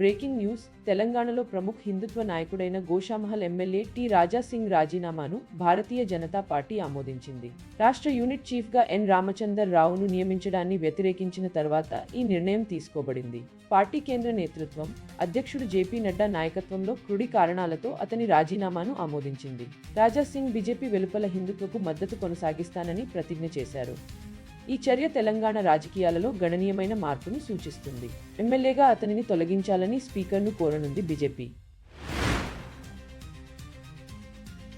Breaking news తెలంగాణలో ప్రముఖ హిందుత్వ నాయకుడైన గోషామహల్ ఎమ్మెల్యే టి రాజా సింగ్ రాజీనామాను భారతీయ జనతా పార్టీ ఆమోదించింది. రాష్ట్ర యూనిట్ చీఫ్గా ఎన్ రామచందర్ రావును నియమించడాన్ని వ్యతిరేకించిన తర్వాత ఈ నిర్ణయం తీసుకోబడింది. పార్టీ కేంద్ర నేతృత్వం అధ్యక్షుడు జేపీ నడ్డా నాయకత్వంలో క్రుడి కారణాలతో అతని రాజీనామాను ఆమోదించింది. రాజా సింగ్ బీజేపీ వెలుపల హిందుత్వకు మద్దతు కొనసాగిస్తానని ప్రతిజ్ఞ చేశారు. ఈ చర్య తెలంగాణ రాజకీయాలలో గణనీయమైన మార్పును సూచిస్తుంది. ఎమ్మెల్యేగా అతనిని తొలగించాలని స్పీకర్ను కోరనుంది బీజేపీ.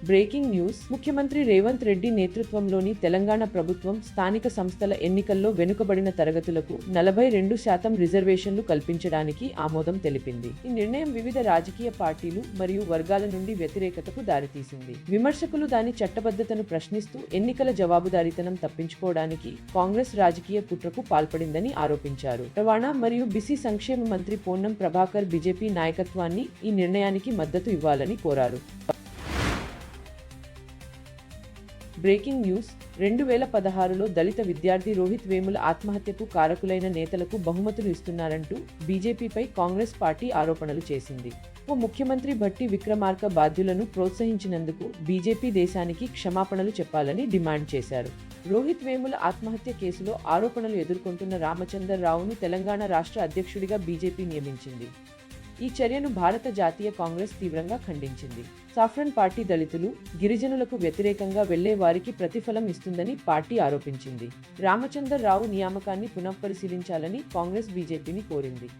Breaking news. ముఖ్యమంత్రి రేవంత్ రెడ్డి నేతృత్వంలోని తెలంగాణ ప్రభుత్వం స్థానిక సంస్థల ఎన్నికల్లో వెనుకబడిన తరగతులకు నలభై రెండు శాతం రిజర్వేషన్లు కల్పించడానికి ఆమోదం తెలిపింది. ఈ నిర్ణయం వివిధ రాజకీయ పార్టీలు మరియు వర్గాల నుండి వ్యతిరేకతకు దారితీసింది. విమర్శకులు దాని చట్టబద్ధతను ప్రశ్నిస్తూ ఎన్నికల జవాబుదారీతనం తప్పించుకోవడానికి కాంగ్రెస్ రాజకీయ కుట్రకు పాల్పడిందని ఆరోపించారు. రవాణా మరియు బిసి సంక్షేమ మంత్రి పొన్నం ప్రభాకర్ బీజేపీ నాయకత్వాన్ని ఈ నిర్ణయానికి మద్దతు ఇవ్వాలని కోరారు. Breaking news. రెండు వేల పదహారులో దళిత విద్యార్థి రోహిత్ వేముల ఆత్మహత్యకు కారకులైన నేతలకు బహుమతులు ఇస్తున్నారంటూ బీజేపీపై కాంగ్రెస్ పార్టీ ఆరోపణలు చేసింది. ఓ ముఖ్యమంత్రి భట్టి విక్రమార్క బాధ్యులను ప్రోత్సహించినందుకు బీజేపీ దేశానికి క్షమాపణలు చెప్పాలని డిమాండ్ చేశారు. రోహిత్ వేముల ఆత్మహత్య కేసులో ఆరోపణలు ఎదుర్కొంటున్న రామచంద్రరావును తెలంగాణ రాష్ట్ర అధ్యక్షుడిగా బీజేపీ నియమించింది. ఈ చర్యను భారత జాతీయ కాంగ్రెస్ తీవ్రంగా ఖండించింది. సాఫ్రన్ పార్టీ దళితులు గిరిజనులకు వ్యతిరేకంగా వెళ్ళే వారికి ప్రతిఫలం ఇస్తుందని పార్టీ ఆరోపించింది. రామచంద్రరావు నియామకాన్ని పునఃపరిశీలించాలని కాంగ్రెస్ బీజేపీని కోరింది.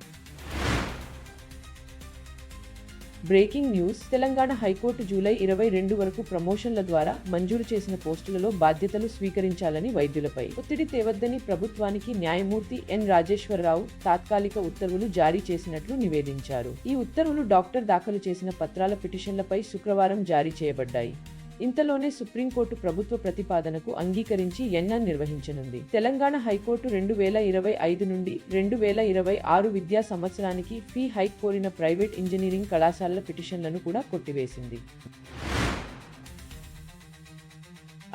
Breaking news. Telangana high court July ఇరవై రెండు వరకు ప్రమోషన్ల ద్వారా మంజూరు చేసిన పోస్టులలో బాధ్యతలు స్వీకరించాలని వైద్యులపై. ఒత్తిడి తేవద్దని ప్రభుత్వానికి న్యాయమూర్తి ఎన్ రాజేశ్వరరావు తాత్కాలిక ఉత్తర్వులు జారీ చేసినట్లు నివేదించారు. ఈ ఉత్తర్వులు డాక్టర్ దాఖలు చేసిన పత్రాల పిటిషన్లపై శుక్రవారం జారీ చేయబడ్డాయి. ఇంతలోనే సుప్రీంకోర్టు ప్రభుత్వ ప్రతిపాదనకు అంగీకరించి ఎన్ఆర్ నిర్వహించనుంది. తెలంగాణ హైకోర్టు రెండు వేల ఇరవై ఐదు నుండి రెండు వేల ఇరవై ఆరు విద్యా సంవత్సరానికి ఫీ హైక్ కోరిన ప్రైవేట్ ఇంజనీరింగ్ కళాశాలల పిటిషన్లను కూడా కొట్టివేసింది.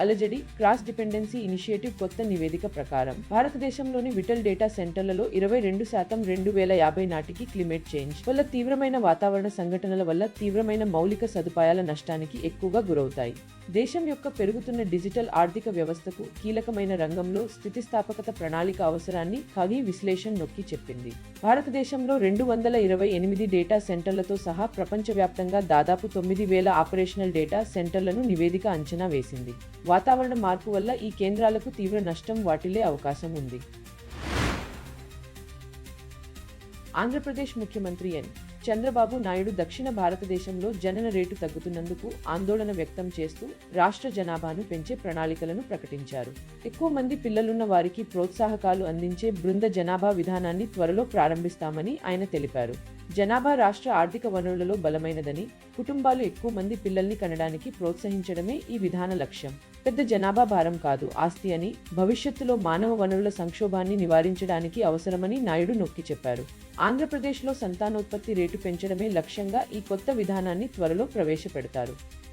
అలజడి క్రాస్ డిపెండెన్సీ ఇనిషియేటివ్ కొత్త నివేదిక ప్రకారం భారతదేశంలోని విటల్ డేటా సెంటర్లలో ఇరవై రెండు శాతం రెండు వేల యాభై నాటికి క్లిమేట్ చేంజ్ వల్ల తీవ్రమైన వాతావరణ సంఘటనల వల్ల తీవ్రమైన మౌలిక సదుపాయాల నష్టానికి ఎక్కువగా గురవుతాయి. దేశం యొక్క పెరుగుతున్న డిజిటల్ ఆర్థిక వ్యవస్థకు కీలకమైన రంగంలో స్థితిస్థాపకత ప్రణాళిక అవసరాన్ని ఖగీ విశ్లేషణ నొక్కి చెప్పింది. భారతదేశంలో రెండు వందల ఇరవై ఎనిమిది డేటా సెంటర్లతో సహా ప్రపంచవ్యాప్తంగా దాదాపు తొమ్మిది వేల ఆపరేషనల్ డేటా సెంటర్లను నివేదిక అంచనా వేసింది. వాతావరణ మార్పు వల్ల ఈ కేంద్రాలకు తీవ్ర నష్టం వాటిల్లే అవకాశం ఉంది. ఆంధ్రప్రదేశ్ ముఖ్యమంత్రి ఎన్. చంద్రబాబు నాయుడు దక్షిణ భారతదేశంలో జనన రేటు తగ్గుతున్నందుకు ఆందోళన వ్యక్తం చేస్తూ రాష్ట్ర జనాభాను పెంచే ప్రణాళికలను ప్రకటించారు. ఎక్కువ మంది పిల్లలున్న వారికి ప్రోత్సాహకాలు అందించే బృంద జనాభా విధానాన్ని త్వరలో ప్రారంభిస్తామని ఆయన తెలిపారు. జనాభా రాష్ట్ర ఆర్థిక వనరులలో బలమైనదని కుటుంబాలు ఎక్కువ మంది పిల్లల్ని కనడానికి ప్రోత్సహించడమే ఈ విధాన లక్ష్యం. పెద్ద జనాభా భారం కాదు ఆస్తి అని భవిష్యత్తులో మానవ వనరుల సంక్షోభాన్ని నివారించడానికి అవసరమని నాయుడు నొక్కి చెప్పారు. ఆంధ్రప్రదేశ్లో సంతానోత్పత్తి రేటు పెంచడమే లక్ష్యంగా ఈ కొత్త విధానాన్ని త్వరలో ప్రవేశపెడతారు.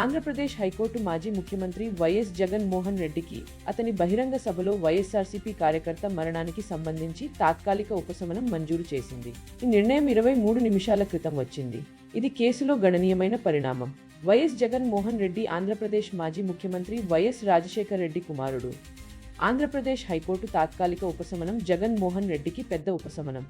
ఆంధ్రప్రదేశ్ హైకోర్టు మాజీ ముఖ్యమంత్రి వైఎస్ జగన్మోహన్ రెడ్డికి అతని బహిరంగ సభలో వైఎస్ఆర్సీపీ కార్యకర్త మరణానికి సంబంధించి తాత్కాలిక ఉపశమనం మంజూరు చేసింది. ఈ నిర్ణయం ఇరవై మూడు నిమిషాల క్రితం వచ్చింది. ఇది కేసులో గణనీయమైన పరిణామం. వైఎస్ జగన్మోహన్ రెడ్డి ఆంధ్రప్రదేశ్ మాజీ ముఖ్యమంత్రి వైఎస్ రాజశేఖర్ రెడ్డి కుమారుడు. ఆంధ్రప్రదేశ్ హైకోర్టు తాత్కాలిక ఉపశమనం జగన్మోహన్ రెడ్డికి పెద్ద ఉపశమనం.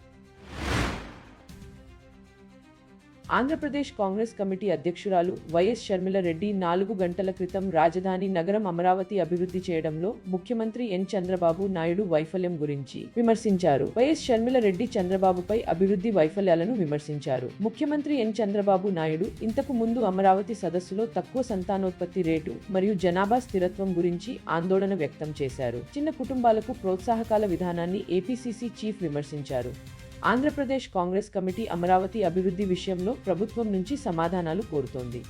ఆంధ్రప్రదేశ్ కాంగ్రెస్ కమిటీ అధ్యక్షురాలు వైఎస్ షర్మిల రెడ్డి నాలుగు గంటల క్రితం రాజధాని నగరం అమరావతి అభివృద్ధి చేయడంలో ముఖ్యమంత్రి ఎన్ చంద్రబాబు నాయుడు వైఫల్యం గురించి విమర్శించారు. వైఎస్ షర్మిల రెడ్డి చంద్రబాబుపై అభివృద్ధి వైఫల్యాలను విమర్శించారు. ముఖ్యమంత్రి ఎన్ చంద్రబాబు నాయుడు ఇంతకు ముందు అమరావతి సదస్సులో తక్కువ సంతానోత్పత్తి రేటు మరియు జనాభా స్థిరత్వం గురించి ఆందోళన వ్యక్తం చేశారు. చిన్న కుటుంబాలకు ప్రోత్సాహకాల విధానాన్ని ఏపీసీసీ చీఫ్ విమర్శించారు. ఆంధ్రప్రదేశ్ కాంగ్రెస్ కమిటీ అమరావతి అభివృద్ధి విషయంలో ప్రభుత్వం నుంచి సమాధానాలు కోరుతోంది.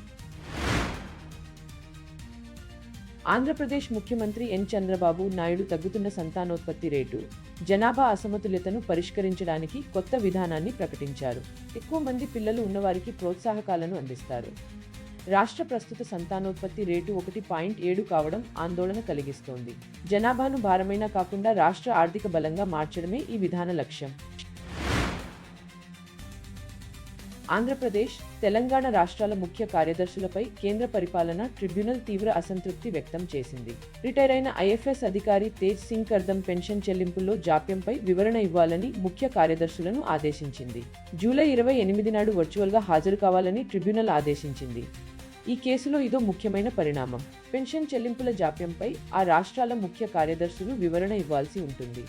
ఆంధ్రప్రదేశ్ ముఖ్యమంత్రి ఎన్ చంద్రబాబు నాయుడు తగ్గుతున్న సంతానోత్పత్తి రేటు జనాభా అసమతుల్యతను పరిష్కరించడానికి కొత్త విధానాన్ని ప్రకటించారు. ఎక్కువ మంది పిల్లలు ఉన్నవారికి ప్రోత్సాహకాలను అందిస్తారు. రాష్ట్ర ప్రస్తుత సంతానోత్పత్తి రేటు ఒకటి పాయింట్ ఏడు కావడం ఆందోళన కలిగిస్తోంది. జనాభాను భారమైనా కాకుండా రాష్ట్ర ఆర్థిక బలంగా మార్చడమే ఈ విధాన లక్ష్యం. ఆంధ్రప్రదేశ్ తెలంగాణ రాష్ట్రాల ముఖ్య కార్యదర్శులపై కేంద్ర పరిపాలన ట్రిబ్యునల్ తీవ్ర అసంతృప్తి వ్యక్తం చేసింది. రిటైర్ అయిన ఐఎఫ్ఎస్ అధికారి తేజ్ సింగ్ కర్దం పెన్షన్ చెల్లింపుల్లో జాప్యంపై వివరణ ఇవ్వాలని ముఖ్య కార్యదర్శులను ఆదేశించింది. జూలై ఇరవై ఎనిమిది నాడు వర్చువల్గా హాజరు కావాలని ట్రిబ్యునల్ ఆదేశించింది. ఈ కేసులో ఇదో ముఖ్యమైన పరిణామం. పెన్షన్ చెల్లింపుల జాప్యంపై ఆ రాష్ట్రాల ముఖ్య కార్యదర్శులు వివరణ ఇవ్వాల్సి ఉంటుంది.